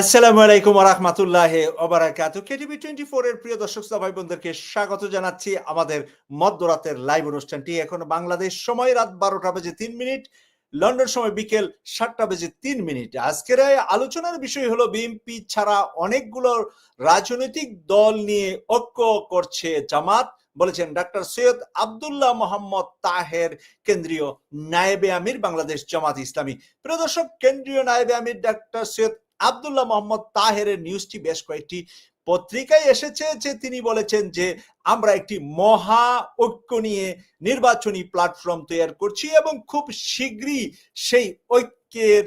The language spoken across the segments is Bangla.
আসসালামু আলাইকুম রহমতুল্লাহ ওবারাকাতু কেটিভি টোয়েন্টি ফোর এর প্রিয় দর্শক ভাই বোনদেরকে স্বাগত জানাচ্ছি আমাদের মধ্যরাতের লাইভ অনুষ্ঠানটি। এখন বাংলাদেশ সময় রাত বারোটা বেজে তিন মিনিট, লন্ডন সময় বিকেল সাতটা বেজে তিন মিনিট। আজকের আলোচনার বিষয় হলো বিএনপি ছাড়া অনেকগুলো রাজনৈতিক দল নিয়ে ঐক্য করছে জামাত, বলেছেন ডাক্তার সৈয়দ আব্দুল্লাহ মোহাম্মদ তাহের, কেন্দ্রীয় নায়েবে আমির, বাংলাদেশ জামাত ইসলামী। প্রিয় দর্শক, কেন্দ্রীয় নায়েবে আমির ডাক্তার সৈয়দ আব্দুল্লাহ মোহাম্মদ তাহেরের নিউজটি বেশ কয়েকটি পত্রিকায় এসেছে যে তিনি বলেছেন যে আমরা একটি মহা ঐক্য নিয়ে নির্বাচনী প্ল্যাটফর্ম তৈরি করছি এবং খুব শীঘ্রই সেই ঐক্যের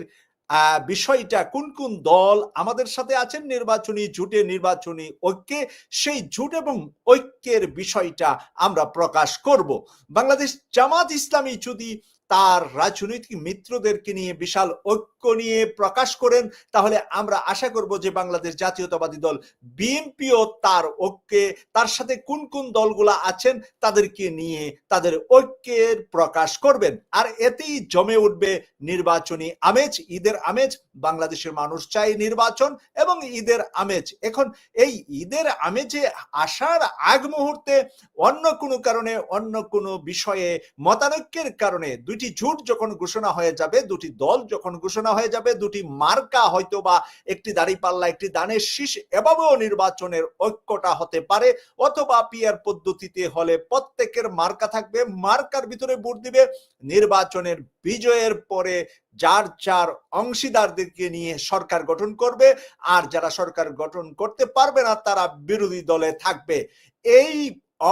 বিষয়টা কোন কোন দল আমাদের সাথে আছেন নির্বাচনী জোটে নির্বাচনী ঐক্যে, সেই জোট এবং ঐক্যের বিষয়টা আমরা প্রকাশ করব। বাংলাদেশ জামাত ইসলামী যদি তার রাজনৈতিক মিত্রদেরকে নিয়ে বিশাল ঐক্য নিয়ে প্রকাশ করেন, তাহলে আমরা আশা করব যে বাংলাদেশ জাতীয়তাবাদী দল বিএনপিও তার ঐক্যে, তার সাথে কোন কোন দলগুলা আছেন তাদেরকে নিয়ে তাদের ঐক্যের প্রকাশ করবেন। আর এতেই জমে উঠবে নির্বাচনী আমেজ, ঈদের আমেজ, বাংলাদেশের মানুষ চাই নির্বাচন এবং ঈদের আমেজ। এখন এই ঈদের আমেজে আসার আগ মুহূর্তে অন্য কোনো কারণে, অন্য কোনো বিষয়ে মতানৈক্যের কারণে দুটি জোট যখন ঘোষণা হয়ে যাবে, দুটি দল যখন ঘোষণা হয়ে যাবে, দুটি মার্কা হয়তো বা একটি দাড়িপাল্লা, একটি দানের শীষ এভাবেও নির্বাচনের ঐক্যটা হতে পারে। অথবা পিয়ার পদ্ধতিতে হলে প্রত্যেকের মার্কা থাকবে, মার্কার ভিতরে ভোট দিবে। নির্বাচনের বিজয়ের পরে যার যার অংশীদারদেরকে নিয়ে সরকার গঠন করবে, আর যারা সরকার গঠন করতে পারবে না, তারা বিরোধী দলে থাকবে। এই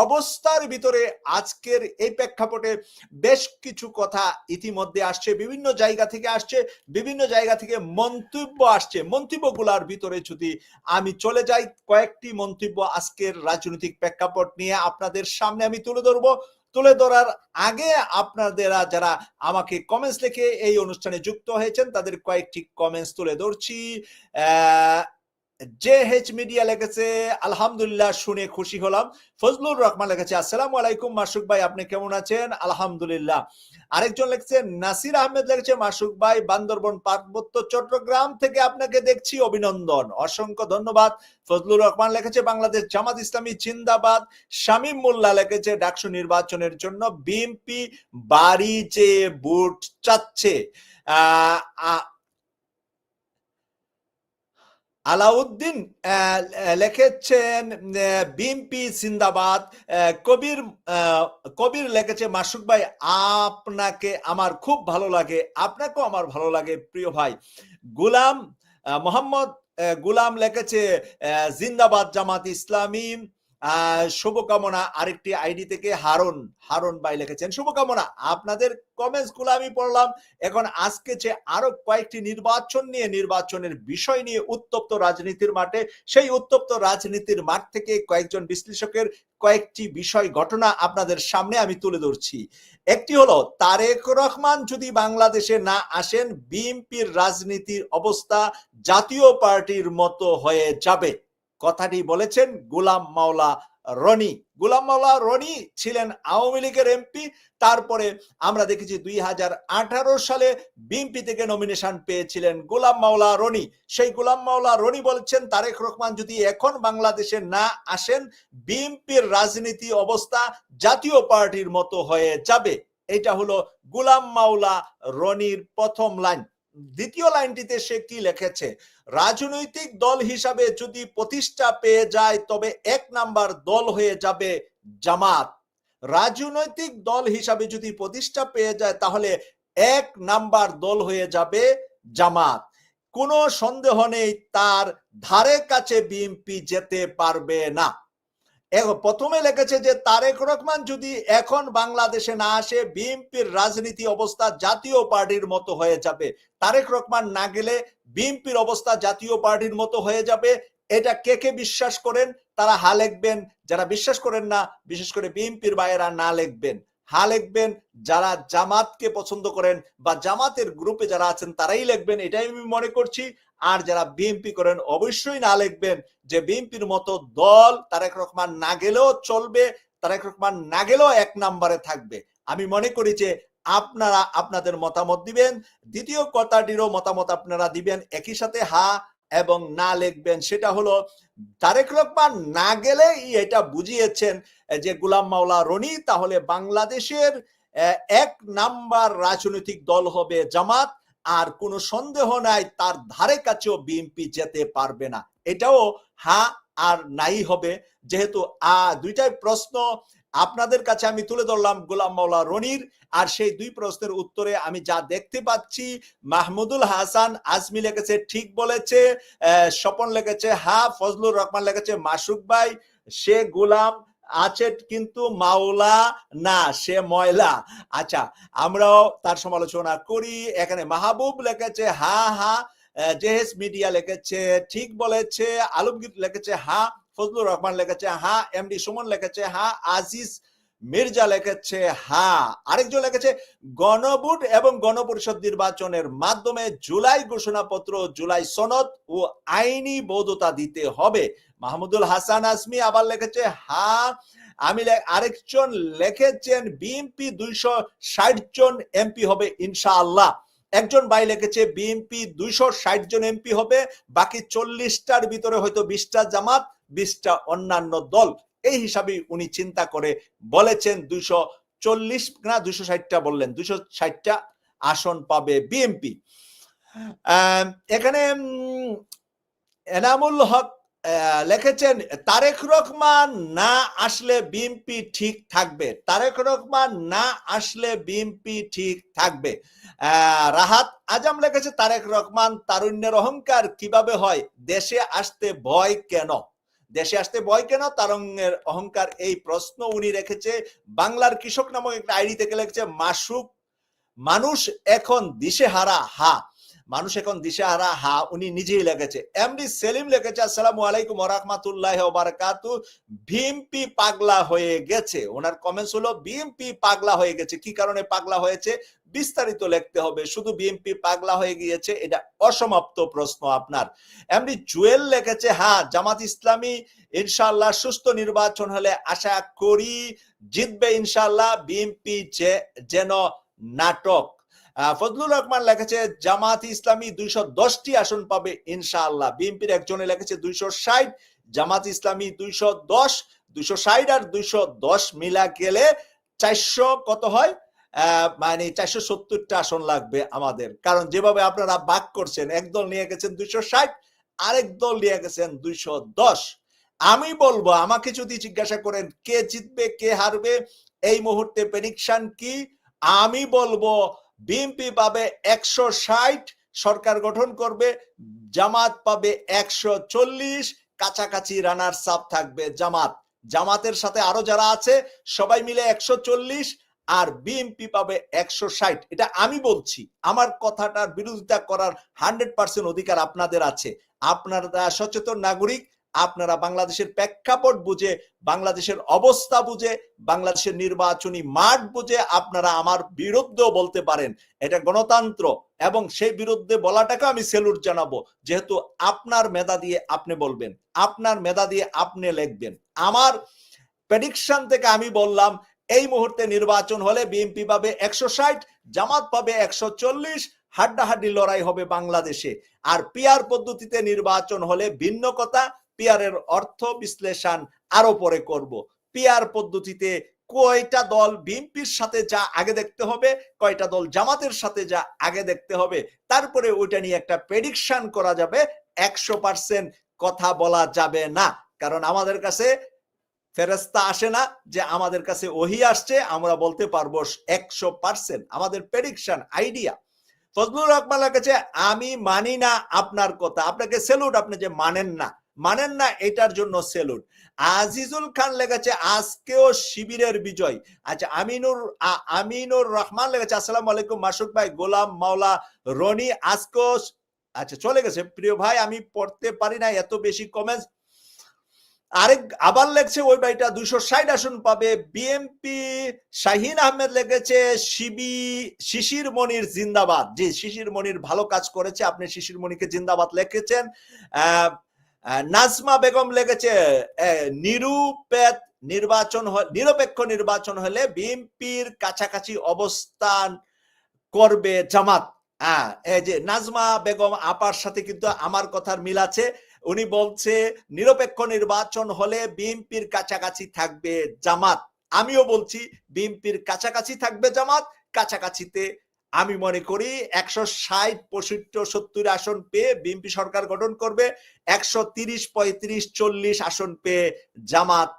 অবস্থার ভিতরে আজকের এই প্রেক্ষাপটে বেশ কিছু কথা ইতিমধ্যে আসছে, বিভিন্ন জায়গা থেকে আসছে, বিভিন্ন জায়গা থেকে মন্তব্য আসছে। মন্তব্যগুলার ভিতরে যদি আমি চলে যাই, কয়েকটি মন্তব্য আজকের রাজনৈতিক প্রেক্ষাপট নিয়ে আপনাদের সামনে আমি তুলে ধরবো। তুলে ধরার আগে আপনাদেরা যারা আমাকে কমেন্টস লিখে এই অনুষ্ঠানে যুক্ত হয়েছেন, তাদের কয়েকটি কমেন্টস তুলে ধরছি। জে এইচ মিডিয়া লেগেছে। আলহামদুলিল্লাহ শুনে খুশি হলাম। ফজলুর রহমান লেগেছে। আসসালামু আলাইকুম, মাসুক ভাই, আপনি কেমন আছেন? আলহামদুলিল্লাহ। আরেকজন লেগেছে, নাসির আহমেদ লেগেছে। মাসুক ভাই, বান্দরবন পার্বত্য চট্টগ্রাম থেকে আপনাকে দেখছি। অভিনন্দন, অসংখ্য ধন্যবাদ। ফজলুর রহমান লিখেছে বাংলাদেশ জামাত ইসলামী জিন্দাবাদ। শামীম মোল্লা লিখেছে ডাকসু নির্বাচনের জন্য বিএনপি বাড়ি যে বুট চাচ্ছে। আহ আলাউদ্দিন লিখেছেন বিএমপি সিন্দাবাদ কবির কবির লিখেছে, মাসুক ভাই, আপনাকে আমার খুব ভালো লাগে, আপনাকেও আমার ভালো লাগে, প্রিয় ভাই। গুলাম মোহাম্মদ গুলাম লিখেছে জিন্দাবাদ জামাত ইসলামী। শুভকামনা আরেকটি আইডি থেকে হারুন হারুন ভাই লিখেছেন। শুভকামনা, আপনাদের কমেন্টসগুলো আমি পড়লাম। এখন আজকে যে আরও কয়েকটি নির্বাচন নিয়ে, নির্বাচনের বিষয় নিয়ে উত্তপ্ত রাজনীতির মাঠে, সেই উত্তপ্ত রাজনীতির মাঠ থেকে কয়েকজন বিশ্লেষকের কয়েকটি বিষয়, ঘটনা আপনাদের সামনে আমি তুলে ধরছি। একটি হলো, তারেক রহমান যদি বাংলাদেশে না আসেন, বিএনপির রাজনীতির অবস্থা জাতীয় পার্টির মতো হয়ে যাবে। কথাটি বলেছেন গোলাম মাওলা রনি। গোলাম মাওলা রনি ছিলেন আওয়ামী লীগের এমপি। তারপরে আমরা দেখেছি দুই হাজার আঠারো সালে বিএনপি থেকে নমিনেশন পেয়েছিলেন গোলাম মাওলা রনি। সেই গোলাম মাওলা রনি বলছেন, তারেক রহমান যদি এখন বাংলাদেশে না আসেন, বিএনপির রাজনীতি অবস্থা জাতীয় পার্টির মতো হয়ে যাবে। এটা হলো গোলাম মাওলা রনির প্রথম লাইন। দ্বিতীয় লাইনটিতে সে কি লিখেছে? রাজনৈতিক দল হিসাবে যদি প্রতিষ্ঠা পেয়ে যায়, তবে এক নাম্বার দল হয়ে যাবে জামাত। রাজনৈতিক দল হিসাবে যদি প্রতিষ্ঠা পেয়ে যায়, তাহলে এক নাম্বার দল হয়ে যাবে জামাত। কোনো সন্দেহ নেই, তার ধারে কাছে বিএনপি যেতে পারবে না। প্রথমে লেগেছে যে, তারেক রহমান যদি এখন বাংলাদেশে না আসে, বিএনপির রাজনীতি অবস্থা জাতীয় পার্টির মতো হয়ে যাবে। তারেক রহমান না গেলে বিএনপির অবস্থা জাতীয় পার্টির মতো হয়ে যাবে। এটা কে কে বিশ্বাস করেন? তারা হা লেখবেন, যারা বিশ্বাস করেন না, বিশেষ করে বিএনপির বাইরা না লিখবেন। হা লিখবেন, যারা জামাতকে পছন্দ করেন বা জামাতের গ্রুপে যারা আছেন তারাই লিখবেন, এটাই আমি মনে করছি। আর যারা বিএনপি করেন, অবশ্যই না লিখবেন যে বিএনপির মতো দল তারেক রহমান না গেলেও চলবে, তারেক রহমান না গেলেও এক নাম্বারে থাকবে। আমি মনে করি যে আপনারা আপনাদের মতামত দিবেন, দ্বিতীয় কথাটিরও মতামত আপনারা দিবেন, একই সাথে হা এবং না লিখবেন, সেটা হলো তারেক রহমান না গেলে এটা বুঝিয়েছেন যে গুলাম মাওলা রনি, তাহলে বাংলাদেশের এক নাম্বার রাজনৈতিক দল হবে জামাত, আর কোনো সন্দেহ নাই তার ধারে কাছেও বিএনপি যেতে পারবে না। এটাও হা আর নাই হবে, যেহেতু আ, দুইটাই প্রশ্ন আপনাদের কাছে আমি তুলে ধরলাম গোলাম মাওলা রনির আর সেই দুই প্রশ্নের উত্তরে আমি যা দেখতে পাচ্ছি, মাহমুদুল হাসান আজমি লেগেছে ঠিক বলেছে স্বপন লেগেছে হা, ফজলুর রহমান লেগেছে মাসুক ভাই, সে গোলাম আছে কিন্তু মাওলা না, সে ময়লা। আচ্ছা আমরাও তার সমালোচনা করি, এখানে মাহবুব লেখেছে, হা হা জেহেস মিডিয়া লিখেছে, ঠিক বলেছে, আলমগীর লিখেছে, হা ফজলুর রহমান লিখেছে, হা এমডি সুমন লিখেছে, হা, আজিজ মির্জা লিখেছে, হা। আরেকজন লিখেছে, গণভোট এবং গণপরিষদ নির্বাচনের মাধ্যমে জুলাই ঘোষণাপত্র, জুলাই সনদ ও আইনি বৈধতা দিতে হবে। মাহমুদুল হাসান আসমি আবার লিখেছে, হা। আমি আরেকজন লিখেছেন, বিএনপি দুইশো ষাট জন এমপি হবে, ইনশাআল্লাহ। একজন ভাই লিখেছে, বিএনপি দুইশো ষাট জন এমপি হবে, বাকি চল্লিশটার ভিতরে হয়তো বিশটা জামাত বিশটা অন্যান্য দল। এই হিসাবে উনি চিন্তা করে বলেছেন দুইশো চল্লিশ না দুইশো ষাটটা বললেন, দুইশো ষাটটা আসন পাবে বিএনপি। এখানে এনামুল হক লিখেছেন, তারেক রহমান না আসলে বিএনপি ঠিক থাকবে। তারেক রহমান না আসলে বিএনপি ঠিক থাকবে। রাহাত আজম লিখেছে, তারেক রহমান তারুণ্যের অহংকার কীভাবে হয়? দেশে আসতে ভয় কেন? দেশে আসতে ভয় কেন? তারঙ্গের অহংকার এই প্রশ্ন উনি রেখেছে। বাংলার কৃষক নামক একটা আইডি থেকে লেখছে, মাসুক মানুষ এখন দিশেহারা, হা। মানুষ এখন দিশেহারা, হা, উনি নিজেই লিখেছে। এমডি সেলিম লিখেছে, আসসালামু আলাইকুম ওরহমাতুল্লাহ বারাকাতু বিএমপি পাগলা হয়ে গেছে। ওনার কমেন্টস হলো বিএমপি পাগলা হয়ে গেছে। কি কারণে পাগলা হয়েছে? বিস্তারিত লিখতে হবে। শুধু বিএমপি পাগলা হয়ে গিয়েছে, এটা অসমাপ্ত প্রশ্ন আপনার। এমনি জুয়েল লিখেছে হ্যাঁ জামাত ইসলামী ইনশাআল্লাহ সুস্থ নির্বাচন হলে আশা করি জিতবে ইনশাআল্লাহ। বিএমপি যেন নাটক। আহ, ফজলুর রহমান লিখেছে জামাত ইসলামী দুইশো দশটি আসন পাবে ইনশাআল্লাহ। বিএনপির একজনে লিখেছে দুইশো ষাট জামাত ইসলামী দুইশো দশ দুইশো ষাট আর দুইশো দশ মিলা গেলে চারশো কত হয়? মানে চারশো সত্তরটা আসন লাগবে আমাদের। কারণ যেভাবে আপনারা বাক করছেন একদল নিয়ে গেছেন দুইশো ষাট আরেক দল নিয়ে গেছেন দুইশো দশ। আমি বলব আমাকে যদি জিজ্ঞাসা করেন কে জিতবে কে হারবে এই মুহূর্তে প্রেডিকশন কি? আমি বলব বিএনপি পাবে একশো ষাট, সরকার গঠন করবে, জামাত পাবে একশো চল্লিশ, কাছাকাছি রানার সাপ থাকবে জামাত। জামাতের সাথে আরও যারা আছে, সবাই মিলে একশো চল্লিশ আর বিএনপি পাবে একশো ষাট। এটা আমি বলছি, আমার কথাটার বিরোধিতা করার হান্ড্রেড পার্সেন্ট অধিকার আপনাদের আছে। আপনারা সচেতন নাগরিক আপনারা বাংলাদেশের প্রেক্ষাপট বুঝে, বাংলাদেশের অবস্থা বুঝে, বাংলাদেশের নির্বাচনী মাঠ বুঝে আপনারা আমার বিরুদ্ধেও বলতে পারেন। এটা গণতন্ত্র এবং সেই বিরুদ্ধে বলাটাকে আমি সেলুট জানাব। যেহেতু আপনার মেধা দিয়ে আপনি বলবেন, আপনার মেধা দিয়ে আপনি লিখবেন। আমার প্রেডিকশন থেকে আমি বললাম, এই মুহূর্তে নির্বাচন হলে বিএনপি পাবে একশো ষাট, জামাত পাবে একশো চল্লিশ, হাড্ডাহাড্ডি লড়াই হবে বাংলাদেশে। আর পিয়ার পদ্ধতিতে নির্বাচন হলে ভিন্ন কথা পিয়ারের অর্থ বিশ্লেষণ আরও পরে করব। পিয়ার পদ্ধতিতে কয়টা দল বিএনপির সাথে যা আগে দেখতে হবে, কয়টা দল জামাতের সাথে যা আগে দেখতে হবে, তারপরে ওইটা নিয়ে একটা প্রেডিকশন করা যাবে। একশো পার্সেন্ট কথা বলা যাবে না। কারণ আমাদের কাছে ফেরেস্তা আসে না যে আমাদের কাছে ওহি আসছে, আমরা বলতে পারব একশো পার্সেন্ট আমাদের প্রেডিকশন আইডিয়া ফজলুর রহমানের কাছে আমি মানি না আপনার কথা। আপনাকে সেলুট আপনি যে মানেন না। মানেন না এটার জন্য সেলুট। আজিজুল খান লেগেছে আজকেও শিবিরের বিজয়। আচ্ছা আমিনুর আমিনুর রহমান লেগেছে আসসালামু আলাইকুম মাসুক ভাই গোলাম মাওলা রনি আজকেও আচ্ছা চলে গেছে। প্রিয় ভাই আমি পড়তে পারি না এত বেশি কমেন্টস আরেক আবার লেগছে ওই ভাইটা দুইশো ষাট আসন পাবে। বিএমপি শাহিন আহমেদ লেগেছে শিবি শিশির মনির জিন্দাবাদ। জি শিশির মনির ভালো কাজ করেছে আপনি শিশির মনিকে জিন্দাবাদ লিখেছেন। আহ, নাজমা বেগম লেগেছে নিরুপেত নির্বাচন নিরপেক্ষ নির্বাচন হলে বিএনপির কাছাকাছি অবস্থান করবে জামাত। হ্যাঁ এই যে নাজমা বেগম আপার সাথে কিন্তু আমার কথার মিল আছে। উনি বলছে, নিরপেক্ষ নির্বাচন হলে বিএনপির কাছাকাছি থাকবে জামাত। আমিও বলছি, বিএনপির কাছাকাছি থাকবে জামাত, কাছাকাছিতে আমি মনে করি একশো ষাট, পঁয়ষট্টি, সত্তর আসন পেয়ে বিএনপি সরকার গঠন করবে, একশো তিরিশ, পঁয়ত্রিশ, চল্লিশ আসন পেয়ে জামাত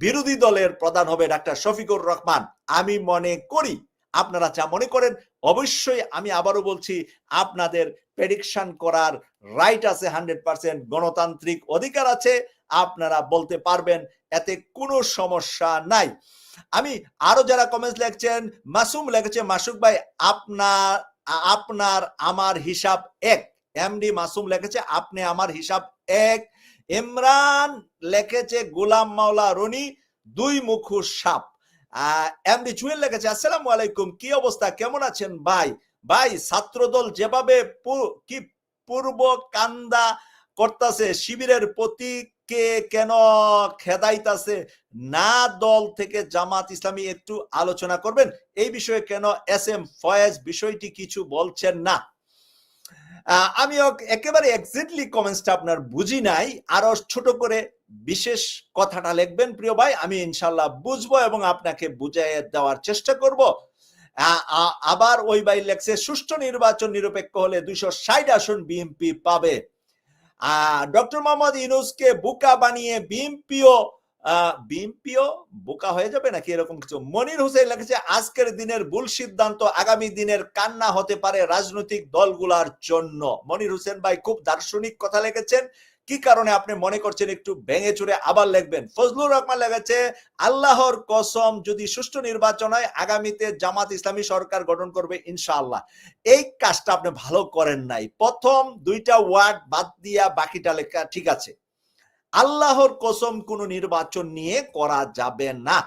বিরোধী দলের প্রধান হবে ডাক্তার শফিকুর রহমান। আমি মনে করি, আপনারা যা মনে করেন, অবশ্যই আমি আবারও বলছি, আপনাদের প্রেডিকশন করার রাইট আছে হান্ড্রেড পার্সেন্ট গণতান্ত্রিক অধিকার আছে। আপনারা বলতে পারবেন, এতে কোনো সমস্যা নাই। আমি আরও যারা কমেন্টস লিখছেন, মাসুম লিখেছে, মাসুক ভাই আপনার আপনার আমার হিসাব এক। এমডি মাসুম লিখেছে, আপনি আমার হিসাব এক। ইমরান লিখেছে, গোলাম মাওলা রনি, দুই মুখু সাপ। এমডি জুয়েল লিখেছে, আসসালামু আলাইকুম, কি অবস্থা? কেমন আছেন ভাই? ভাই, ছাত্রদল যেভাবে কি পূর্ব কান্দা করতেছে, শিবিরের প্রতীককে কেন খেদাইতাছে? না দল থেকে জামাত ইসলামী একটু আলোচনা করবেন। এই বিষয়ে কেন এস এম ফয়েজ বিষয়টি কিছু বলছেন না। আমি একেবারে এক্সাক্টলি কমেন্টসটা আপনার বুঝি নাই। আরও ছোট করে বিশেষ কথাটা লিখবেন প্রিয় ভাই। আমি ইনশাল্লাহ বুঝব এবং আপনাকে বুঝাই দেওয়ার চেষ্টা করব। আবার ওই ভাই লেখছে, সুষ্ঠু নির্বাচন নিরপেক্ষ হলে দুইশো ষাট আসন বিএনপি পাবে। ডক্টর মোহাম্মদ ইউনুসকে বুকা বানিয়ে বিএমপিও বিএমপিও বোকা হয়ে যাবে নাকি এরকম কিছু? মনির হোসেন লিখেছে, আজকের দিনের ভুল সিদ্ধান্ত আগামী দিনের কান্না হতে পারে রাজনৈতিক দলগুলার জন্য। মনির হোসেন ভাই খুব দার্শনিক কথা লিখেছেন। কি কারণে আপনি মনে করছেন একটু ভেঙে চুরে আবার লিখবেন? ফজলুর রহমান লেগেছে আল্লাহর কসম, যদি সুষ্ঠু নির্বাচন হয়, আগামীতে জামাত ইসলামী সরকার গঠন করবে ইনশাআল্লাহ। এই কাজটা আপনি ভালো করেন নাই। প্রথম দুইটা ওয়ার্ড বাদ দিয়া বাকিটা লেখা ঠিক আছে। আল্লাহর কসম কোন নির্বাচন নিয়ে করা যাবে না।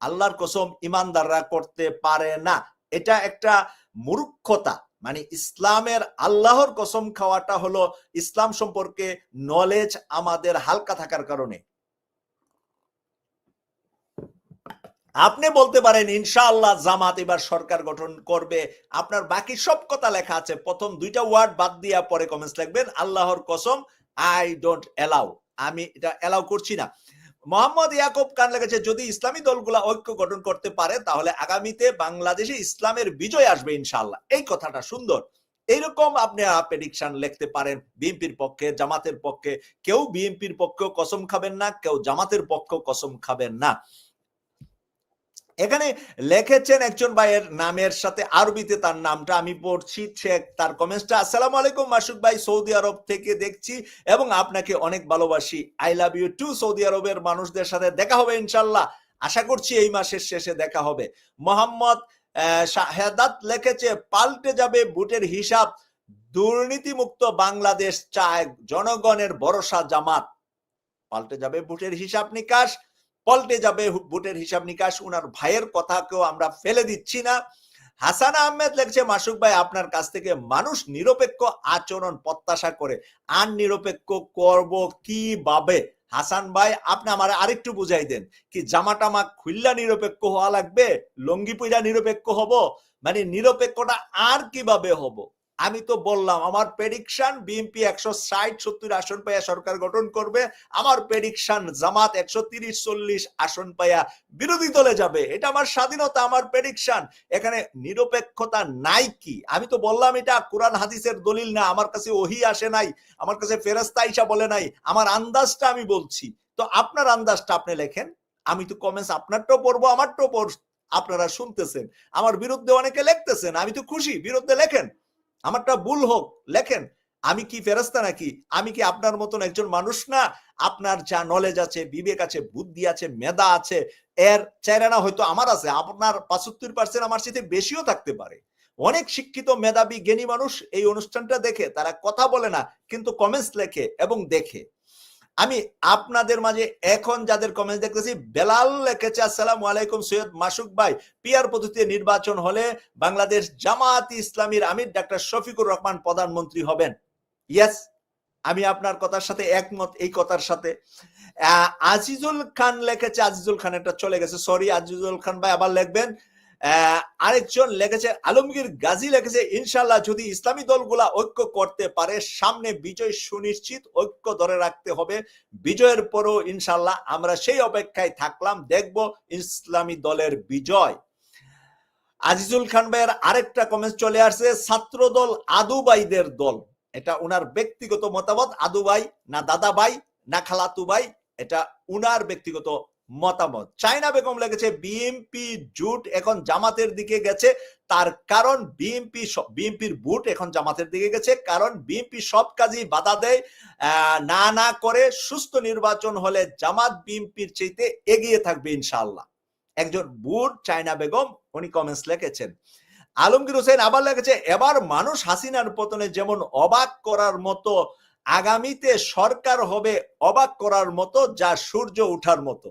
আল্লাহর কসম ইমানদাররা করতে পারে না। এটা একটা মূর্খতা। মানে ইসলামের আল্লাহর কসম খাওয়াটা হলো ইসলাম সম্পর্কে নলেজ আমাদের হালকা থাকার কারণে। আপনি বলতে পারেন, ইনশাআল্লাহ জামাত এবার সরকার গঠন করবে। আপনার বাকি সব কথা লেখা আছে। প্রথম দুইটা ওয়ার্ড বাদ দিয়া পরে কমেন্টস লিখবেন, আল্লাহর কসম আই ডোন্ট এলাউ আমি এটা এলাও করছি না। মোহাম্মদ ইয়াকুব কান লেগেছে যদি ইসলামী দলগুলা ঐক্য গঠন করতে পারে, তাহলে আগামীতে বাংলাদেশে ইসলামের বিজয় আসবে ইনশাল্লাহ এই কথাটা সুন্দর। এইরকম আপনি প্রেডিকশন লিখতে পারেন বিএনপির পক্ষে, জামাতের পক্ষে। কেউ বিএনপির পক্ষেও কসম খাবেন না, কেউ জামাতের পক্ষেও কসম খাবেন না। এখানে লিখেছেন একজন ভাইয়ের নামের সাথে আরবিতে তার নামটা আমি পড়ছি তার কমেন্টসটা আসসালামু আলাইকুম মাসুক ভাই, সৌদি আরব থেকে দেখছি এবং আপনাকে অনেক ভালোবাসি। I love you too Saudi আরবের মানুষদের সাথে দেখা হবে ইনশাল্লাহ আশা করছি এই মাসের শেষে দেখা হবে। মোহাম্মদ শাহেদাত লিখেছে, পাল্টে যাবে বুটের হিসাব। দুর্নীতিমুক্ত বাংলাদেশ চায় জনগণের ভরসা জামাত। পাল্টে যাবে বুটের হিসাব নিকাশ। পল্টে যাবে ভোটের হিসাব নিকাশ। উনার ভাইয়ের কথাকেও আমরা ফেলে দিচ্ছি না। হাসান আহমেদ লেখছে, মাসুক ভাই, আপনার কাছ থেকে মানুষ নিরপেক্ষ আচরণ প্রত্যাশা করে। আর নিরপেক্ষ করব কীভাবে? হাসান ভাই, আপনি আমার আরেকটু বুঝাই দেন। কি জামা টামা খুল্লা নিরপেক্ষ হওয়া লাগবে? লঙ্গি পুইরা নিরপেক্ষ হব? মানে নিরপেক্ষটা আর কীভাবে হব? আমি তো বললাম, আমার প্রেডিকশন বিএনপি একশো ষাট, সত্তর আসন পাইয়া সরকার গঠন করবে, আমার প্রেডিকশন জামাত একশো তিরিশ, চল্লিশ আসন পাইয়া বিরোধী দলে যাবে। এটা আমার স্বাধীনতা, আমার প্রেডিকশন এখানে নিরপেক্ষতা নাই কি? আমি তো বললাম এটা, কোরআন হাদিসের দলিল না, আমার কাছে ওহি আসে নাই, আমার কাছে ফেরস্তা ইসা বলে নাই, আমার আন্দাজটা আমি বলছি। তো আপনার আন্দাজটা আপনি লেখেন, আমি তো কমেন্টস আপনারটাও পড়ব, আমারটাও পড় আপনারা শুনতেছেন। আমার বিরুদ্ধে অনেকে লিখতেছেন, আমি তো খুশি, বিরুদ্ধে লেখেন। আমারটা ভুল হোক, লেখেন, আমি কি ফেরস্তা নাকি? আমি কি আপনার মতন একজন মানুষ না? আপনার যা নলেজ আছে, বিবেক আছে, বুদ্ধি আছে, মেধা আছে, এর চেহারা হয়তো আমার আছে, আপনার পঁচাত্তর পার্সেন্ট আমার সাথে বেশিও থাকতে পারে। অনেক শিক্ষিত, মেধাবী, জ্ঞানী মানুষ এই অনুষ্ঠানটা দেখে, তারা কথা বলে না, কিন্তু কমেন্টস লেখে এবং দেখে। আমি আপনাদের মাঝে এখন যাদের কমেন্ট দেখতেছি, বেলাল লেখেছে, আসসালাম আলাইকুম সৈয়দ মাসুক ভাই। পিয়ার পদ্ধতিতে নির্বাচন হলে বাংলাদেশ জামাত ইসলামীর আমির ডাক্তার শফিকুর রহমান প্রধানমন্ত্রী হবেন। ইয়েস আমি আপনার কথার সাথে একমত, এই কথার সাথে। আজিজুল খান লেখেছে, আজিজুল খান এটা চলে গেছে। সরি আজিজুল খান ভাই আবার লিখবেন। আরেকজন লেগেছে, আলমগীর গাজী লেগেছে। ইনশাল্লাহ যদি ইসলামী দলগুলা ঐক্য করতে পারে, সামনে বিজয় সুনিশ্চিত ঐক্য ধরে রাখতে হবে। বিজয়ের পরও ইনশাল্লাহ আমরা সেই অপেক্ষায় থাকলাম, দেখব ইসলামী দলের বিজয়। আজিজুল খান ভাইয়ের আরেকটা কমেন্ট চলে আসছে ছাত্র দল আদুবাইদের দল। এটা উনার ব্যক্তিগত মতামত, আদুবাই না দাদাবাই না খালাতু ভাই এটা উনার ব্যক্তিগত মতামত। চাইনা বেগম লেগেছে বিএনপি জুট এখন জামাতের দিকে গেছে। তার কারণ বিএনপি বিএমপির বুট এখন জামাতের দিকে গেছে। কারণ বিএমপি সব কাজই বাধা দেয় না না করে সুস্থ নির্বাচন হলে জামাত বিএমপির চাইতে এগিয়ে থাকবে ইনশাল্লাহ একজন বুট চাইনা বেগম, উনি কমেন্টস লিখেছেন, আলমগীর হোসেন আবার লেগেছে এবার মানুষ হাসিনার পতনে যেমন অবাক করার মতো, আগামীতে সরকার হবে অবাক করার মতো যা সূর্য ওঠার মতো।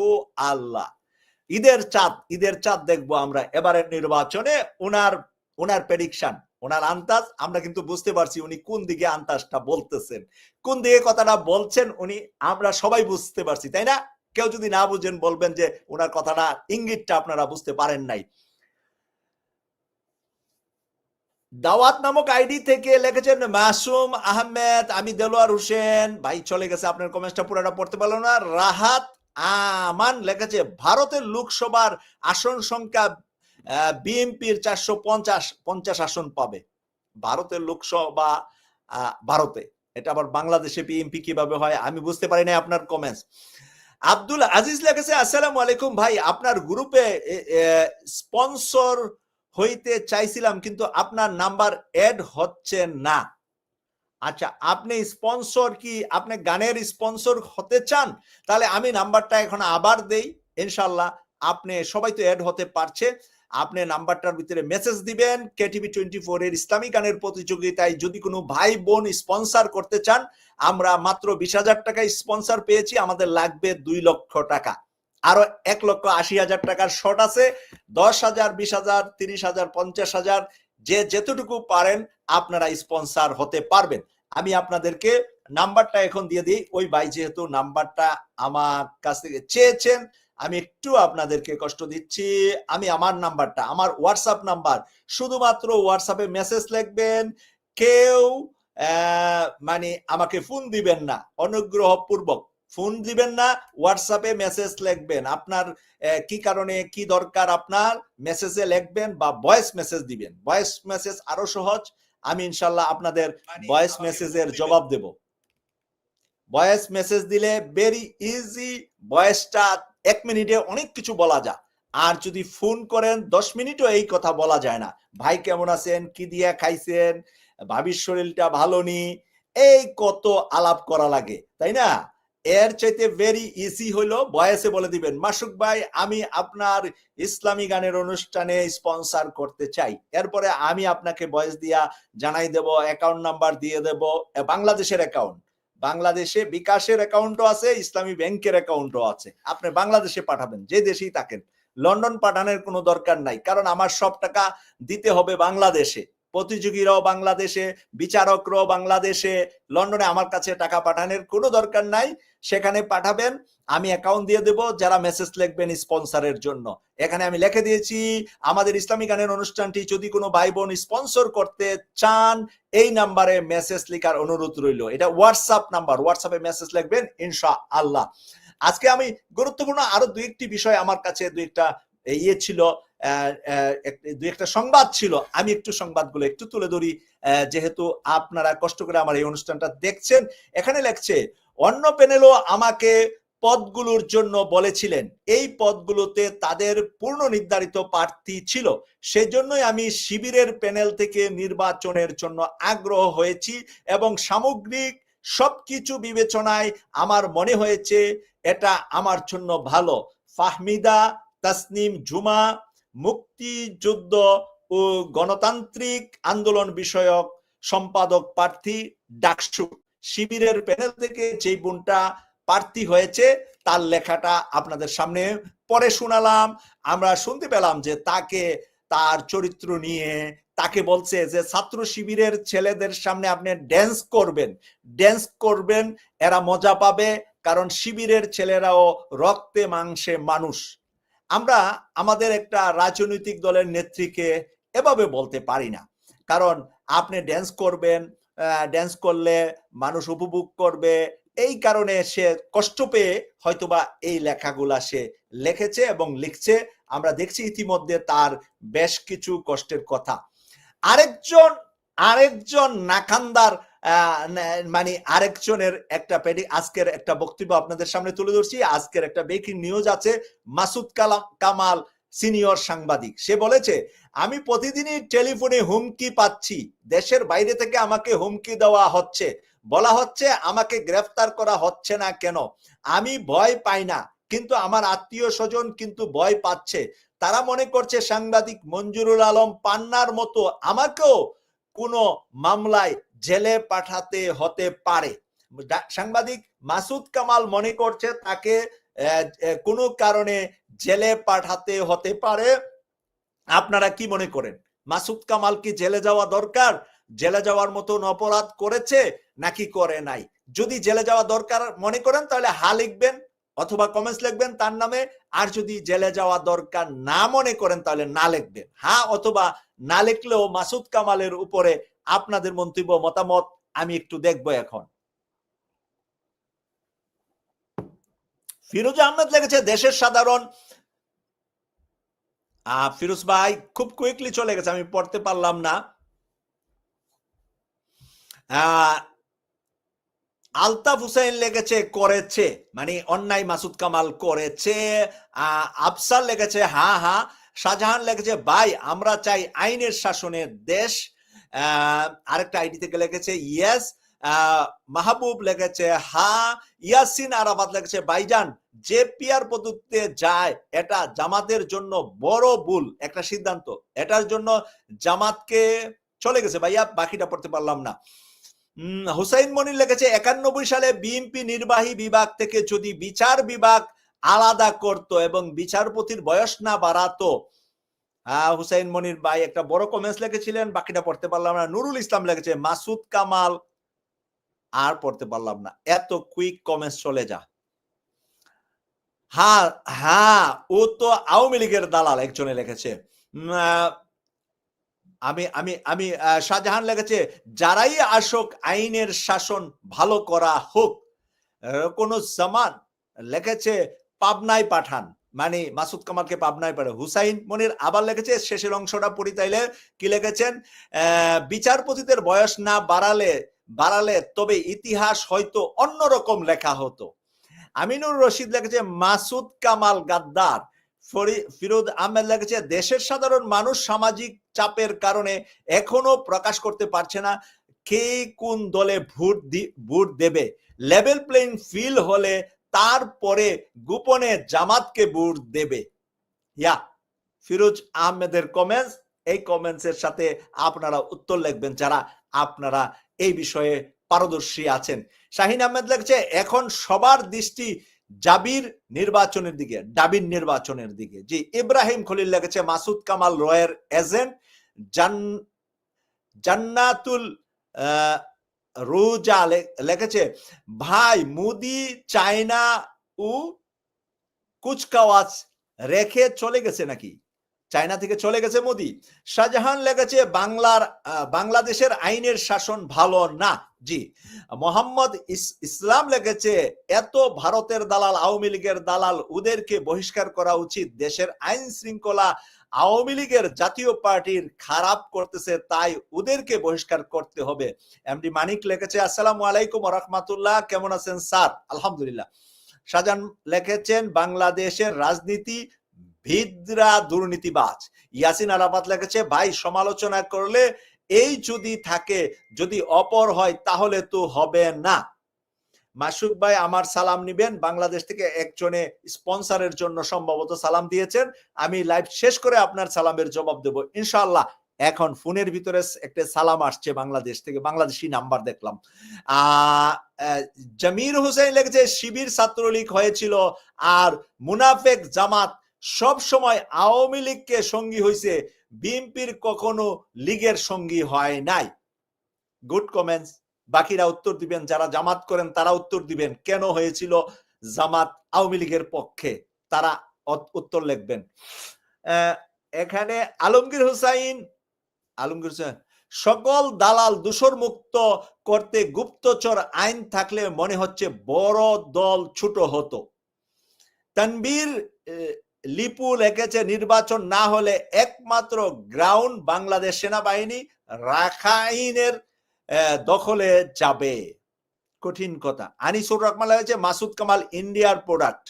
ও আল্লাহ। ঈদের চাঁদ ঈদের চাঁদ দেখব আমরা। এবারের নির্বাচনে ওনার ওনার প্রেডিকশন ওনার আন্তাজ আমরা কিন্তু বুঝতে পারছি উনি কোন দিকে আন্তাজটা বলতেছেন। কোন দিকে কথাটা বলছেন উনি, আমরা সবাই বুঝতে পারছি, তাই না? কেউ যদি না বুঝেন বলবেন যে ওনার কথাটা ইঙ্গিতটা আপনারা বুঝতে পারেন নাই। দাওয়াত নামক আইডি থেকে লিখেছেন, মাসুম আহমেদ, আমি দেলোয়ার হোসেন। ভাই, চলে গেছে, আপনার কমেন্টটা পুরোটা পড়তে পারল না। রাহাত আমান লেখেছে, ভারতের লোকসভার আসন সংখ্যা বিএনপির চারশো পঞ্চাশ পঞ্চাশ আসন পাবে। ভারতের লোকসভা ভারতে। এটা আবার বাংলাদেশে বিএনপি কীভাবে হয়, আমি বুঝতে পারি না আপনার কমেন্টস আব্দুল আজিজ লেগেছে আসসালামু আলাইকুম ভাই, আপনার গ্রুপে স্পন্সর হইতে চাইছিলাম, কিন্তু আপনার নাম্বার এড হচ্ছে না। আচ্ছা আপনি স্পন্সর কি? আপনি গানের স্পন্সর হতে চান? তাহলে আমি নাম্বারটা এখন আবার দেই ইনশাল্লাহ আপনি সবাই তো অ্যাড হতে পারছে। আপনি নাম্বারটার ভিতরে মেসেজ দিবেন কেটিভি টোয়েন্টি ফোর এর ইসলামী গানের প্রতিযোগিতায় যদি কোনো ভাই বোন স্পন্সর করতে চান, আমরা মাত্র বিশ হাজার টাকা স্পন্সর পেয়েছি, আমাদের লাগবে দুই লক্ষ টাকা। আরও এক লক্ষ আশি হাজার টাকার শর্ট আছে, দশ হাজার, বিশ হাজার, তিরিশ হাজার, পঞ্চাশ হাজার, যে যেতটুকু পারেন, আপনারা স্পন্সর হতে পারবেন। আমি আপনাদেরকে নাম্বারটা এখন দিয়ে দিই। ওই ভাই যেহেতু নাম্বারটা আমার কাছ থেকে চেয়েছেন, আমি একটু আপনাদেরকে কষ্ট দিচ্ছি। আমি আমার নাম্বারটা, আমার হোয়াটসঅ্যাপ নাম্বার, শুধুমাত্র হোয়াটসঅ্যাপে মেসেজ লিখবেন। কেউ মানে আমাকে ফোন দিবেন না, অনুগ্রহপূর্বক ফোন দিবেন না হোয়াটসঅ্যাপে মেসেজ লিখবেন। আপনার কি কারণে, কি দরকার আপনার? মেসেজে লিখবেন বা ভয়েস মেসেজ দিবেন। ভয়েস মেসেজ আরও সহজ। আমি ইনশাল্লাহ আপনাদের ভয়েস মেসেজের জবাব দেব। ভয়েস মেসেজ দিলে ভেরি ইজি ভয়েসটা এক মিনিটে অনেক কিছু বলা যায়। আর যদি ফোন করেন দশ মিনিটও এই কথা বলা যায় না। ভাই কেমন আছেন? কি দিয়া খাইছেন? ভাবির শরীরটা ভালো নি? এই কত আলাপ করা লাগে তাই না? এর চাইতে ভেরি ইজি হলো, বয়সে বলে দিবেন, মাসুক ভাই, আমি আপনার ইসলামী গানের অনুষ্ঠানে স্পন্সর করতে চাই। এরপরে আমি আপনাকে বয়স দিয়া জানাই দেব অ্যাকাউন্ট নাম্বার দিয়ে দেব বাংলাদেশের অ্যাকাউন্ট বাংলাদেশে বিকাশের অ্যাকাউন্টও আছে, ইসলামী ব্যাংকের অ্যাকাউন্টও আছে। আপনি বাংলাদেশে পাঠাবেন, যে দেশেই থাকেন। লন্ডন পাঠানোর কোনো দরকার নাই, কারণ আমার সব টাকা দিতে হবে বাংলাদেশে। প্রতিযোগীরাও বাংলাদেশে, বিচারকরাও বাংলাদেশে, লন্ডনে আমার কাছে টাকা পাঠানোর কোনো দরকার নাই, সেখানে পাঠাবেন, আমি অ্যাকাউন্ট দিয়ে দেব, যারা মেসেজ লিখবেন স্পন্সরের জন্য। এখানে আমি লিখে দিয়েছি, আমাদের ইসলামী গানের অনুষ্ঠানটি যদি কোনো ভাই বোন স্পন্সর করতে চান, এই নাম্বারে মেসেজ লেখার অনুরোধ রইল। এটা হোয়াটসঅ্যাপ নাম্বার হোয়াটসঅ্যাপে মেসেজ লিখবেন ইনশা আল্লাহ আজকে আমি গুরুত্বপূর্ণ আরও দুই একটি বিষয় আমার কাছে দুই একটা ইয়ে ছিল দুই একটা সংবাদ ছিল। আমি একটু সংবাদগুলো একটু তুলে ধরি। যেহেতু আপনারা কষ্ট করে আমার এই অনুষ্ঠানটা দেখছেন, এখানে লেখছে, অন্য প্যানেলও আমাকে পদগুলোর জন্য বলেছিলেন। এই পদগুলোতে তাদের পূর্ণ নির্ধারিত প্রার্থী ছিল। সেজন্যই আমি শিবিরের প্যানেল থেকে নির্বাচনের জন্য আগ্রহ হয়েছি এবং সামগ্রিক সবকিছু বিবেচনায় আমার মনে হয়েছে এটা আমার জন্য ভালো। ফাহমিদা, তাসনিম, জুমা মুক্তিযুদ্ধ ও গণতান্ত্রিক আন্দোলন বিষয়ক সম্পাদক প্রার্থী ডাকসু শিবিরের প্যানেল থেকে যেই বোনটা প্রার্থী হয়েছে, তার লেখাটা আপনাদের সামনে পরে শোনালাম। আমরা শুনতে পেলাম যে তাকে, তার চরিত্র নিয়ে তাকে বলছে যে, ছাত্র শিবিরের ছেলেদের সামনে আপনি ড্যান্স করবেন। ড্যান্স করবেন, এরা মজা পাবে, কারণ শিবিরের ছেলেরাও রক্তে মাংসে মানুষ। আমরা আমাদের একটা রাজনৈতিক দলের নেত্রীকে এভাবে বলতে পারি না। কারণ আপনি ড্যান্স করবেন ড্যান্স করলে মানুষ উপভোগ করবে, এই কারণে সে কষ্ট পেয়ে হয়তোবা এই লেখাগুলা সে লিখেছে এবং লিখছে। আমরা দেখছি ইতিমধ্যে তার বেশ কিছু কষ্টের কথা। আরেকজন আরেকজন নাকান্দার মানে আরেকজনের একটা পেডি, আজকের একটা বক্তব্য আপনাদের সামনে তুলে ধরছি। আজকের একটা ব্রেকিং নিউজ আছে, মাসুদ কালাম কামাল সিনিয়র সাংবাদিক। সে বলেছে, আমি প্রতিদিনই টেলিফোনে হুমকি পাচ্ছি। দেশের বাইরে থেকে আমাকে হুমকি দেওয়া হচ্ছে। বলা হচ্ছে, আমাকে গ্রেফতার করা হচ্ছে না কেন? আমি ভয় পাই না। কিন্তু আমার আত্মীয় স্বজন কিন্তু ভয় পাচ্ছে। তারা মনে করছে সাংবাদিক মঞ্জুরুল আলম পান্নার মতো। আমাকেও কোনো মামলায় জেলে পাঠাতে হতে পারে। সাংবাদিক মাসুদ কামাল মনে করছে তাকে কোনো কারণে জেলে পাঠাতে হতে পারে। আপনারা কি মনে করেন? মাসুদ কামাল কি জেলে যাওয়া দরকার? জেলে যাওয়ার মতন অপরাধ করেছে নাকি করে নাই? যদি জেলে যাওয়া দরকার মনে করেন, তাহলে হা লিখবেন অথবা কমেন্টস লিখবেন তার নামে। আর যদি জেলে যাওয়া দরকার না মনে করেন, তাহলে না লিখবেন। হা অথবা না লিখলেও মাসুদ কামালের উপরে আপনাদের মন্তব্য, মতামত আমি একটু দেখব এখন। ফিরোজ আহমেদ লেগেছে দেশের সাধারণ ফিরোজ ভাই, খুব কুইকলি চলে গেছে, আমি পড়তে পারলাম না। আলতাফ হুসাইন লেগেছে করেছে। মানে অন্যায় মাসুদ কামাল করেছে। আফসার লেগেছে হা হা। শাহজাহান লেগেছে ভাই, আমরা চাই আইনের শাসনের দেশ আরেকটা আইডি থেকে লেগেছে ইয়েস মাহবুব লেগেছে হা, ইয়াসিন আরাবাদ লেগেছে বাইজান যে পিয়ার পদ্ধতিতে যায়, এটা জামাতের জন্য বড় ভুল, একটা সিদ্ধান্ত, এটার জন্য জামাতকে চলে গেছে ভাইয়া, বাকিটা পড়তে পারলাম না। হুসাইন মনির লিখেছে একানব্বই সালে বিএনপি নির্বাহী বিভাগ থেকে যদি বিচার বিভাগ আলাদা করত এবং বিচারপতির বয়স না বাড়াতো হুসাইন মনির ভাই একটা বড় কমেন্টস লিখেছিলেন, বাকিটা পড়তে পারলাম না। নুরুল ইসলাম লিখেছে, মাসুদ কামাল, আর পড়তে পারলাম না। এত কুইক কমেন্টস চলে যা। হ্যাঁ হ্যাঁ ও তো আওয়ামী লীগের দালাল একজনে লিখেছে। আমি আমি আমি শাহজাহান লেগেছে যারাই আসুক, আইনের শাসন ভালো করা হোক। কোন জামান লেখেছে, পাবনায় পাঠান। মানে মাসুদ কামালকে পাবনায় পাঠান। হুসাইন মনির আবার লেগেছে শেষের অংশটা পড়ি তাইলে কি লিখেছেন? বিচারপতিদের বয়স না বাড়ালে বাড়ালে তবে ইতিহাস হয়তো অন্যরকম লেখা হতো। আমিনুর রশিদ লেখেছে, মাসুদ কামাল গাদ্দার। ফিরোদ আহমেদ লেগেছে দেশের সাধারণ মানুষ সামাজিক চাপের কারণে এখনও প্রকাশ করতে পারছে না। কে কোন দলে ভোট ভোট দেবে? লেভেল প্লেইং ফিল হলে তারপরে গোপনে জামাতকে ভোট দেবে। ইয়া, ফিরোজ আহমেদের কমেন্টস এই কমেন্টস এর সাথে আপনারা উত্তর লিখবেন যারা আপনারা এই বিষয়ে পারদর্শী আছেন। শাহিন আহমেদ লেগেছে এখন সবার দৃষ্টি জাবির নির্বাচনের দিকে, ডাবির নির্বাচনের দিকে। যে ইব্রাহিম খলিল লেগেছে মাসুদ কামাল রয়ের এজেন্ট জান্নাতুল রোজা লেখেছে, ভাই, মুদি, চায়না ও কুচকাওয়াজ রেখে চলে গেছে নাকি? চায়না থেকে চলে গেছে মোদি। শাহজাহান লেগেছে বাংলার বাংলাদেশের আইনের শাসন ভালো না। জি। মোহাম্মদ ইসলাম লেগেছে এত ভারতের দালাল, আওয়ামী লীগের দালাল, ওদেরকে বহিষ্কার করা উচিত। দেশের আইন শৃঙ্খলা আওয়ামী লীগের জাতীয় পার্টির খারাপ করতেছে, তাই ওদেরকে বহিষ্কার করতে হবে। এমডি মানিক লিখেছে, আসসালামু আলাইকুম রহমাতুল্লাহ, কেমন আছেন স্যার? আলহামদুলিল্লাহ। শাহজাহান লিখেছেন, বাংলাদেশের রাজনীতি ভিদ্রা দুর্নীতিবাজ। ইয়াসিন আরাফাত লিখেছে, ভাই, সমালোচনা করলে এই যদি থাকে, যদি অপর হয়, তাহলে তো হবে না। মাসুক ভাই আমার সালাম নিবেন। বাংলাদেশ থেকে একজনে স্পন্সরের জন্য সম্ভবত সালাম দিয়েছেন। আমি লাইভ শেষ করে আপনার সালামের জবাব দেব। ইনশাআল্লাহ, এখন ফোনের ভিতরে একটা সালাম আসছে বাংলাদেশ থেকে। বাংলাদেশি নাম্বার দেখলাম। জামির হোসেন লেগেছে শিবির ছাত্রলীগ হয়েছিল আর মুনাফেক জামাত সব সময় আওয়ামী লীগকে সঙ্গী হয়েছে বিএনপির কখনো লীগের সঙ্গী হয় নাই। Good comments. বাকিরা উত্তর দিবেন, যারা জামাত করেন তারা উত্তর দিবেন। কেন হয়েছিল জামাত আওয়ামী লীগের পক্ষে? তারা উত্তর লিখবেন। এখানে আলমগীর হুসাইন আলমগীর হুসাইন, সকল দালাল দূষর মুক্ত করতে গুপ্তচর আইন থাকলে মনে হচ্ছে বড় দল ছোট হতো। তানবীর লিপু লেখেছে, নির্বাচন না হলে একমাত্র গ্রাউন্ড বাংলাদেশ সেনাবাহিনী রাখাইনের দখলে যাবে। কঠিন কথা। আনিসুর রহমান লেগেছে মাসুদ কামাল ইন্ডিয়ার প্রোডাক্ট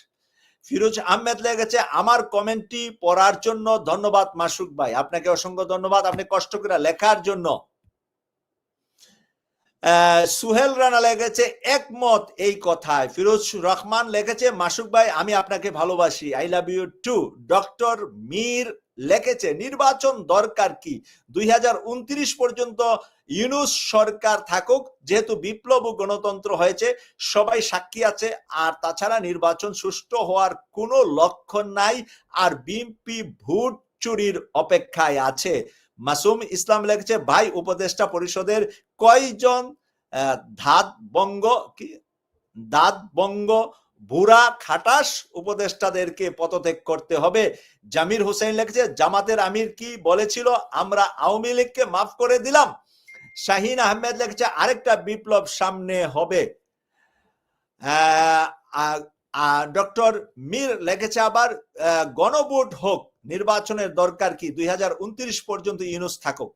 ফিরোজ আহমেদ লেগেছে আমার কমেন্টটি পড়ার জন্য ধন্যবাদ মাসুক ভাই। আপনাকে অসংখ্য ধন্যবাদ, আপনি কষ্ট করে লেখার জন্য। সুহেল রানা লেগেছে একমত এই কথায়। ফিরোজ রহমান লেগেছে মাসুক ভাই, আমি আপনাকে ভালোবাসি I love you too doctor Mir লেখেছে, নির্বাচন দরকার কি? দুই হাজার উনত্রিশ পর্যন্ত ইউনুস সরকার থাকুক, যেহেতু বিপ্লব গণতন্ত্র হয়েছে, সবাই সাক্ষী আছে, আর তাছাড়া নির্বাচন সুষ্ঠু হওয়ার কোনো লক্ষণ নাই, আর বিএনপি ভোট চুরির অপেক্ষায় আছে। মাসুম ইসলাম লেখছে, ভাই, উপদেষ্টা পরিষদের কয়জন ধাত বঙ্গ কি? দাঁত বঙ্গ বুড়া খাটাস উপদেষ্টাদেরকে পদত্যাগ করতে হবে। জামির হোসেন লেখছে, জামাতের আমির কি বলেছিল, আমরা আওয়ামী লীগকে মাফ করে দিলাম। শাহিন আহমেদ লেগেছে আরেকটা বিপ্লব সামনে হবে। ডক্টর মীর লেগেছে আবার গণভোট হোক, নির্বাচনের দরকার কি? দুই পর্যন্ত ইউনুস থাকুক।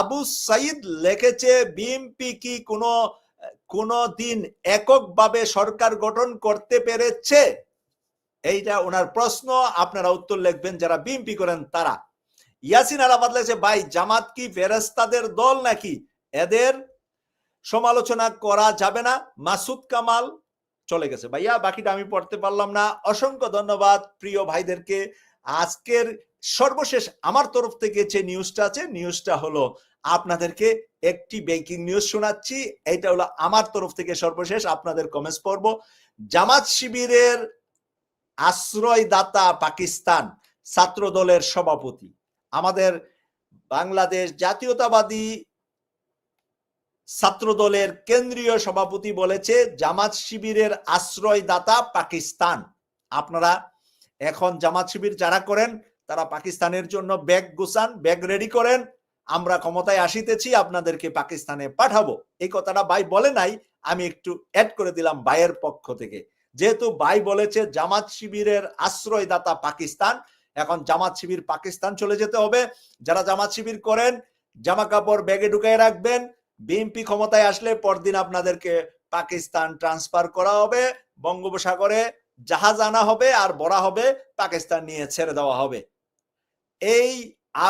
আবু সাইদ লিখেছে বিএমপি কি কোনো কোনো দিন এককভাবে সরকার গঠন করতে পেরেছে? এইটা ওনার প্রশ্ন, আপনারা উত্তর লিখবেন, যারা বিএমপি করেন তারা। ইয়াসিন আরাফাত লেগেছে ভাই, জামাত কি ফেরেস্তাদের দল নাকি? এদের সমালোচনা করা যাবে না। মাসুদ কামাল চলে গেছে। ভাইয়া, বাকিটা আমি পড়তে পারলাম না। অসংখ্য ধন্যবাদ প্রিয় ভাইদেরকে। আজকের সর্বশেষ আমার তরফ থেকে যে নিউজটা আছে, নিউজটা হলো আপনাদেরকে একটি ব্রেকিং নিউজ শোনাচ্ছি। এটা হলো আমার তরফ থেকে সর্বশেষ। আপনাদের কমেন্টস পড়ব। জামাত শিবিরের আশ্রয়দাতা পাকিস্তান ছাত্র দলের সভাপতি। আমাদের বাংলাদেশ জাতীয়তাবাদী ছাত্র দলের কেন্দ্রীয় সভাপতি বলেছে, জামাত শিবিরের আশ্রয়দাতা পাকিস্তান। আপনারা এখন জামাত শিবির যারা করেন, তারা পাকিস্তানের জন্য ব্যাগ গুছান, ব্যাগ রেডি করেন। আমরা ক্ষমতায় আসিতেছি, আপনাদেরকে পাকিস্তানে পাঠাবো। এই কথাটা ভাই বলে নাই, আমি একটু অ্যাড করে দিলাম ভাইয়ের পক্ষ থেকে। যেহেতু ভাই বলেছে, জামাত শিবিরের আশ্রয়দাতা পাকিস্তান এখন জামাত শিবির পাকিস্তান চলে যেতে হবে। যারা জামাত শিবির করেন, জামা কাপড় ব্যাগে ঢুকাই রাখবেন। বিএনপি ক্ষমতায় আসলে পরদিন আপনাদেরকে পাকিস্তান ট্রান্সফার করা হবে। বঙ্গোপসাগরে জাহাজ আনা হবে আর বড়া হবে, পাকিস্তান নিয়ে ছেড়ে দেওয়া হবে। এই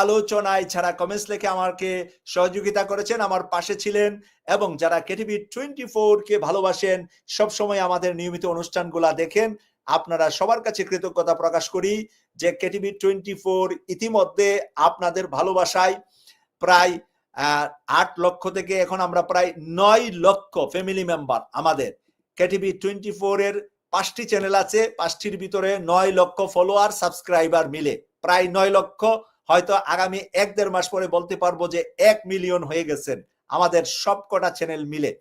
আলোচনায় ছাড়া কমেন্টস লেখে আমাকে সহযোগিতা করেছেন, আমার পাশে ছিলেন এবং যারা কেটিভি টোয়েন্টি ফোর কে ভালোবাসেন সব সময় আমাদের নিয়মিত অনুষ্ঠানগুলা দেখেন। আপনারা সবার কাছে কৃতজ্ঞতা প্রকাশ করি যে কেটিভি টোয়েন্টি ফোর ইতিমধ্যে আপনাদের ভালোবাসায় প্রায় আট লক্ষ থেকে এখন আমরা প্রায় নয় লক্ষ ফ্যামিলি মেম্বার আমাদের। কেটিভি টোয়েন্টি এর পাঁচটি চ্যানেল আছে, পাঁচটির ভিতরে নয় লক্ষ ফলোয়ার সাবস্ক্রাইবার মিলে। প্রায় নয় লক্ষ, হয়তো আগামী এক দেড় মাস পরে বলতে পারব যে এক মিলিয়ন হয়ে গেছেন। আমাদের সবকটা চ্যানেল মিলে।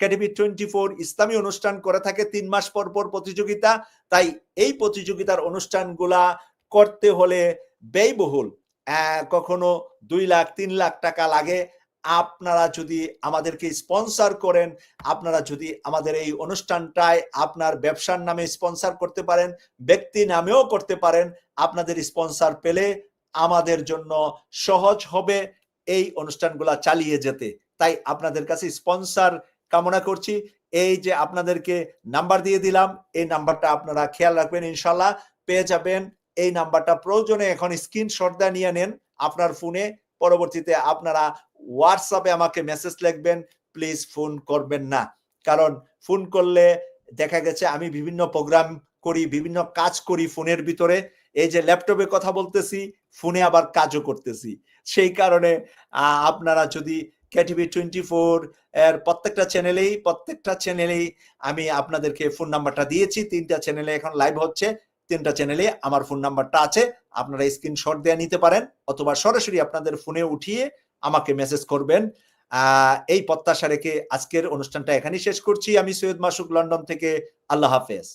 কেটিভি টোয়েন্টি ফোর ইসলামী অনুষ্ঠান করে থাকে। তিন মাস পর পর প্রতিযোগিতা। তাই এই প্রতিযোগিতার অনুষ্ঠানগুলা করতে হলে ব্যয়বহুল। কখনো দুই লাখ, তিন লাখ টাকা লাগে। আপনারা যদি আমাদেরকে স্পন্সার করেন, আপনারা যদি আমাদের এই অনুষ্ঠানটায় আপনার ব্যবসার নামে স্পন্সার করতে পারেন, ব্যক্তি নামেও করতে পারেন, আপনাদের স্পন্সার পেলে আমাদের জন্য সহজ হবে এই অনুষ্ঠানগুলা চালিয়ে যেতে। তাই আপনাদের কাছে স্পন্সার কামনা করছি। এই যে আপনাদেরকে নাম্বার দিয়ে দিলাম, এই নাম্বারটা আপনারা খেয়াল রাখবেন ইনশাল্লাহ পেয়ে যাবেন। এই নাম্বারটা প্রয়োজনে এখন স্ক্রিনশট দিয়ে নিয়ে নেন আপনার ফোনে। পরবর্তীতে আপনারা হোয়াটসঅ্যাপে আমাকে মেসেজ লিখবেন। প্লিজ ফোন করবেন না। কারণ ফোন করলে দেখা গেছে আমি বিভিন্ন প্রোগ্রাম করি, বিভিন্ন কাজ করি ফোনের ভিতরে। এই যে ল্যাপটপে কথা বলতেছি, ফোনে আবার কাজও করতেছি। সেই কারণে আপনারা যদি কেটিভি টোয়েন্টি ফোর এর প্রত্যেকটা চ্যানেলেই প্রত্যেকটা চ্যানেলেই আমি আপনাদেরকে ফোন নাম্বারটা দিয়েছি। তিনটা চ্যানেলে এখন লাইভ হচ্ছে। তিনটা চ্যানেলে আমার ফোন নাম্বারটা আছে। আপনারা স্ক্রিনশট দেওয়া নিতে পারেন অথবা সরাসরি আপনাদের ফোনে উঠিয়ে আমাকে মেসেজ করবেন। এই প্রত্যাশা রেখে আজকের অনুষ্ঠানটা এখানেই শেষ করছি। আমি সৈয়দ মাসুক, লন্ডন থেকে। আল্লাহ হাফেজ।